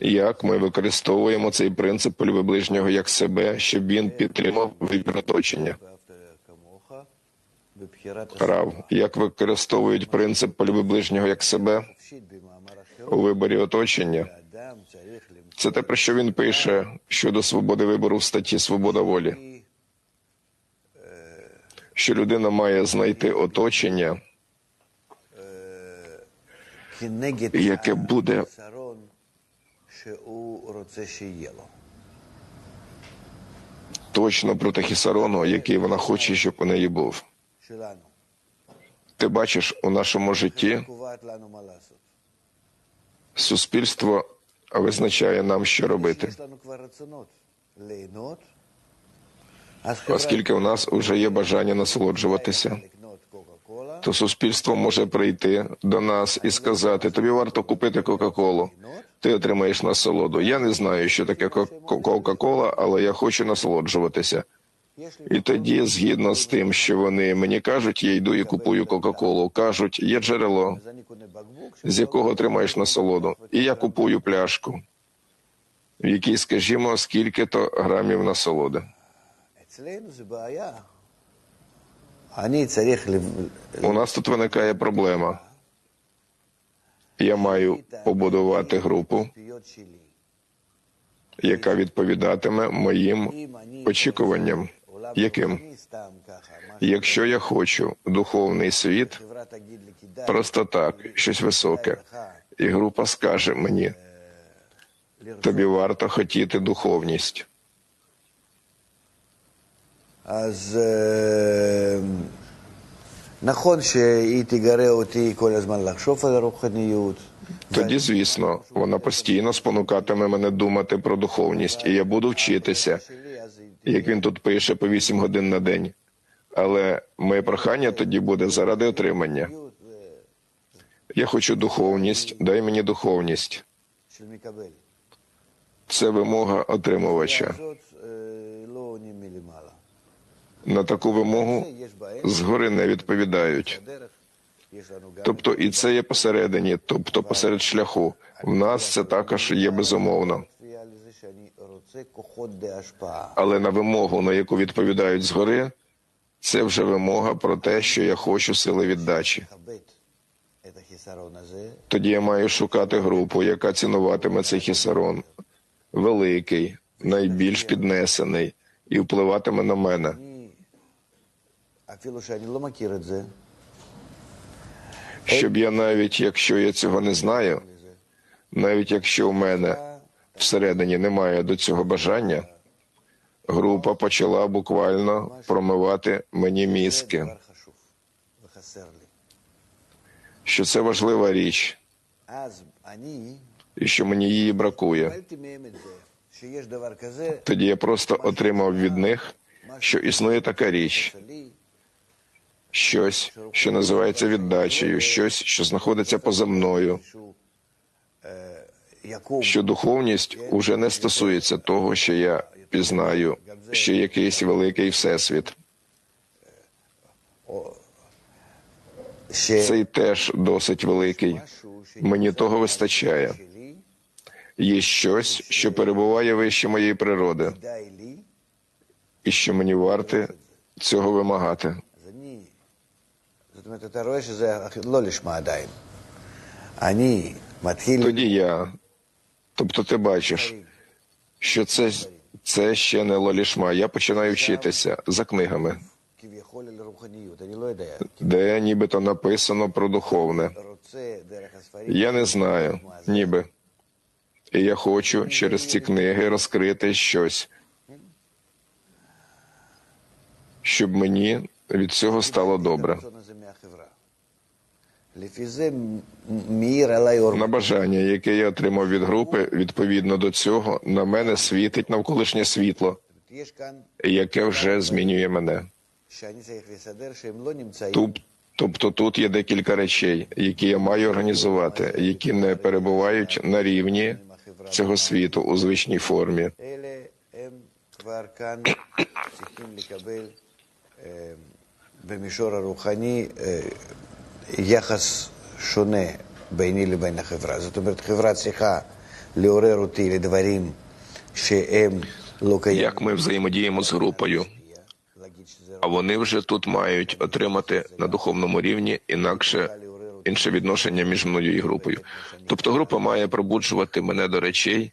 як ми використовуємо цей принцип полюби ближнього як себе, щоб він підтримав вибір оточення. Рав, як використовують принцип полюби ближнього як себе у виборі оточення. Це те, про що він пише щодо свободи вибору в статті Свобода волі. Що людина має знайти оточення, яке буде точно проти хісарону, який вона хоче, щоб у неї був. Ти бачиш у нашому житті суспільство визначає нам, що робити, оскільки у нас вже є бажання насолоджуватися. То суспільство може прийти до нас і сказати: тобі варто купити Кока-Колу. Ти отримаєш насолоду. Я не знаю, що таке Кока-Кола, але я хочу насолоджуватися. І тоді, згідно з тим, що вони мені кажуть, я йду і купую Кока-Колу. Кажуть, є джерело, з якого отримаєш насолоду. І я купую пляшку, в якій, скажімо, скільки-то грамів насолоди. У нас тут виникає проблема. Я маю побудувати групу, яка відповідатиме моїм очікуванням. Яким? Якщо я хочу духовний світ, просто так, щось високе, і група скаже мені, тобі варто хотіти духовність. אז אה, נכון שהיא תגרה אותי כל הזמן לחשוב על הרוחניות. Тоді, звісно, вона постійно спонукатиме мене думати про духовність, і я буду вчитися, як він тут пише, по 8 годин на день. Але моє прохання тоді буде заради отримання. Я хочу духовність, дай мені духовність. של מקבל. Це вимога отримувача. на таку вимогу згори не відповідають. Тобто, і це є посередині, тобто посеред шляху. В нас це також є безумовно. Але на вимогу, на яку відповідають згори, це вже вимога про те, що я хочу сили віддачі. Тоді я маю шукати групу, яка цінуватиме цей хісарон, великий, найбільш піднесений, і впливатиме на мене. Щоб я навіть якщо я цього не знаю, навіть якщо у мене всередині немає до цього бажання, група почала буквально промивати мені мізки. Що це важлива річ, і що мені її бракує. Тоді я просто отримав від них, що існує така річ щось, що називається віддачею, щось, що знаходиться поза мною. Що духовність уже не стосується того, що я пізнаю, що якийсь великий всесвіт. Цей теж досить великий. Мені того вистачає. Є щось, що перебуває вище моєї природи, і що мені варте цього вимагати. אז אני, זאת אומרת, אתה רואה שזה לא לשמה עדיין. אני מתחיל Тоді я, тобто ти бачиш, що це, це ще не лолішма. Я починаю вчитися за книгами, כביכול אל רוחניות, אני לא יודע. де нібито написано про духовне. רוצה דרך הספרים, Я не знаю, ніби. І я хочу через ці книги розкрити щось, щоб мені від цього стало добре. На бажання, яке я отримав від групи, відповідно до цього, на мене світить навколишнє світло, яке вже змінює мене. Тобто тут є декілька речей, які я маю організувати, які не перебувають на рівні цього світу у звичній формі. במישור הרוחני אה, יחס שונה ביני לבין החברה. זאת אומרת, חברה צריכה לעורר אותי לדברים שהם לא קיימים. Як ми взаємодіємо з групою, להגיד שזה а вони вже тут мають отримати на духовному рівні інакше інше відношення між мною і групою. Тобто група має пробуджувати мене до речей,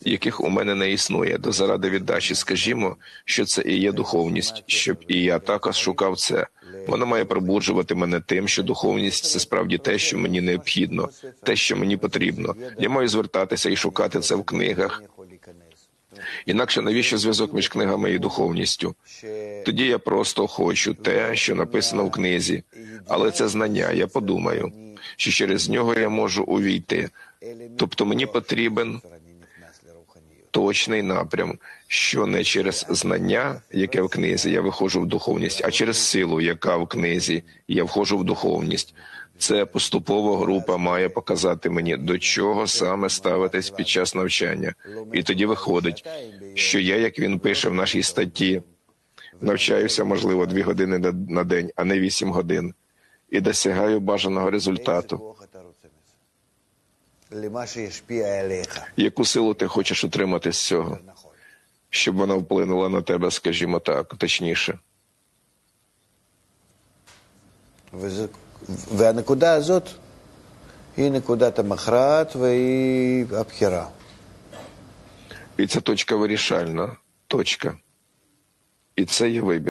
яких у мене не існує, то заради віддачі, скажімо, що це і є духовність, щоб і я також шукав це. Вона має пробуджувати мене тим, що духовність це справді те, що мені необхідно, те, що мені потрібно. Я маю звертатися і шукати це в книгах. Інакше навіщо зв'язок між книгами і духовністю? Тоді я просто хочу те, що написано в книзі, але це знання. Я подумаю, що через нього я можу увійти. Тобто мені потрібен точний напрям, що не через знання, яке в книзі, я виходжу в духовність, а через силу, яка в книзі, я входжу в духовність. Це поступово група має показати мені, до чого саме ставитись під час навчання. І тоді виходить, що я, як він пише в нашій статті, навчаюся, можливо, дві години на день, а не вісім годин, і досягаю бажаного результату. Яку силу ти хочеш отримати з цього? נכון. щоб вона вплинула на тебе, скажімо так, точніше. וזה, והנקודה הזאת היא נקודת המכרעת והיא הבחירה. І це точка вирішальна, точка. І це є вибір.